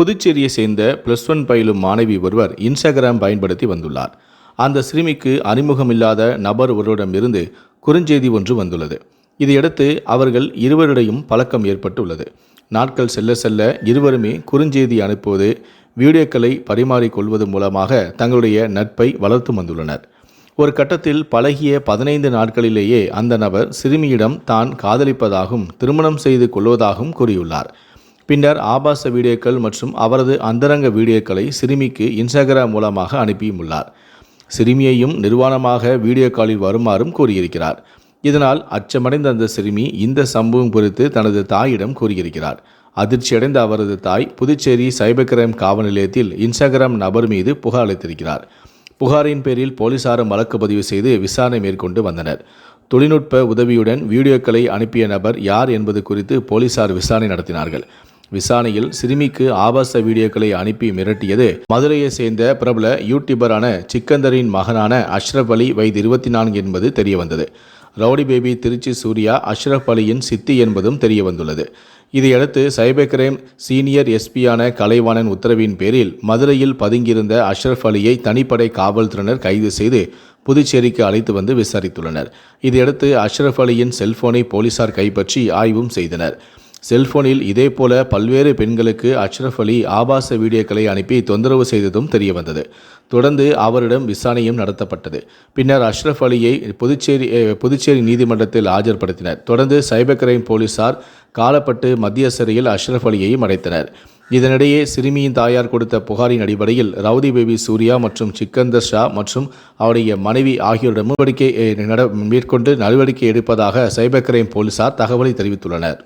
புதுச்சேரியை சேர்ந்த plus one பயிலும் மாணவி ஒருவர் இன்ஸ்டாகிராம் பயன்படுத்தி வந்துள்ளார். அந்த சிறுமிக்கு அறிமுகமில்லாத நபர் ஒருவரிடமிருந்து குறுஞ்செய்தி ஒன்று வந்துள்ளது. இதையடுத்து அவர்கள் இருவரிடையும் பழக்கம் ஏற்பட்டுள்ளது. நாட்கள் செல்ல செல்ல இருவருமே குறுஞ்செய்தி அனுப்புவது வீடியோக்களை பரிமாறிக்கொள்வது மூலமாக தங்களுடைய நட்பை வளர்த்து வந்துள்ளனர். ஒரு கட்டத்தில் பழகிய பதினைந்து நாட்களிலேயே அந்த நபர் சிறுமியிடம் தான் காதலிப்பதாகவும் திருமணம் செய்து கொள்வதாகவும் கூறியுள்ளார். பின்னர் ஆபாச வீடியோக்கள் மற்றும் அவரது அந்தரங்க வீடியோக்களை சிறுமிக்கு இன்ஸ்டாகிராம் மூலமாக அனுப்பியுள்ளார். சிறுமியையும் நிர்வாணமாக வீடியோ காலில் வருமாறும் கூறியிருக்கிறார். இதனால் அச்சமடைந்த அந்த சிறுமி இந்த சம்பவம் குறித்து தனது தாயிடம் கூறியிருக்கிறார். அதிர்ச்சியடைந்த அவரது தாய் புதுச்சேரி சைபர் கிரைம் காவல் நிலையத்தில் இன்ஸ்டாகிராம் நபர் மீது புகார் அளித்திருக்கிறார். புகாரின் பேரில் போலீசாரும் வழக்கு பதிவு செய்து விசாரணை மேற்கொண்டு வந்தனர். தொழில்நுட்ப உதவியுடன் வீடியோக்களை அனுப்பிய நபர் யார் என்பது குறித்து போலீசார் விசாரணை நடத்தினார்கள். விசாரணையில் சிறுமிக்கு ஆபாச வீடியோக்களை அனுப்பி மிரட்டியது. மதுரையை சேர்ந்த பிரபல யூடியூபரான சிக்கந்தரின் மகனான அஷ்ரப் அலி வயது இருபத்தி நான்கு என்பது தெரியவந்தது. ரவுடி பேபி திருச்சி சூர்யா அஷ்ரப் அலியின் சித்தி என்பதும் தெரியவந்துள்ளது. இதையடுத்து சைபர் கிரைம் சீனியர் எஸ்பியான கலைவாணன் உத்தரவின் பேரில் மதுரையில் பதுங்கியிருந்த அஷ்ரப் அலியை தனிப்படை காவல்துறையினர் கைது செய்து புதுச்சேரிக்கு அழைத்து வந்து விசாரித்துள்ளனர். இதையடுத்து அஷ்ரப் அலியின் செல்போனை போலீசார் கைப்பற்றி ஆய்வும் செய்தனர். செல்போனில் இதேபோல பல்வேறு பெண்களுக்கு அஷ்ரஃப் அலி ஆபாச வீடியோக்களை அனுப்பி தொந்தரவு செய்ததும் தெரியவந்தது. தொடர்ந்து அவரிடம் விசாரணையும் நடத்தப்பட்டது. பின்னர் அஷ்ரஃப் அலியை புதுச்சேரி புதுச்சேரி நீதிமன்றத்தில் ஆஜர்படுத்தினர். தொடர்ந்து சைபர் கிரைம் போலீசார் காலப்பட்டு மத்திய சிறையில் அஷ்ரஃப் அலியையும் அடைத்தனர். இதனிடையே சிறுமியின் தாயார் கொடுத்த புகாரின் அடிப்படையில் ரவுதி பேபி சூர்யா மற்றும் சிக்கந்தர் ஷா மற்றும் அவருடைய மனைவி ஆகியோரிடம் நடவடிக்கை நட மேற்கொண்டு நடவடிக்கை எடுப்பதாக சைபர் கிரைம் போலீசார் தகவலை தெரிவித்துள்ளனர்.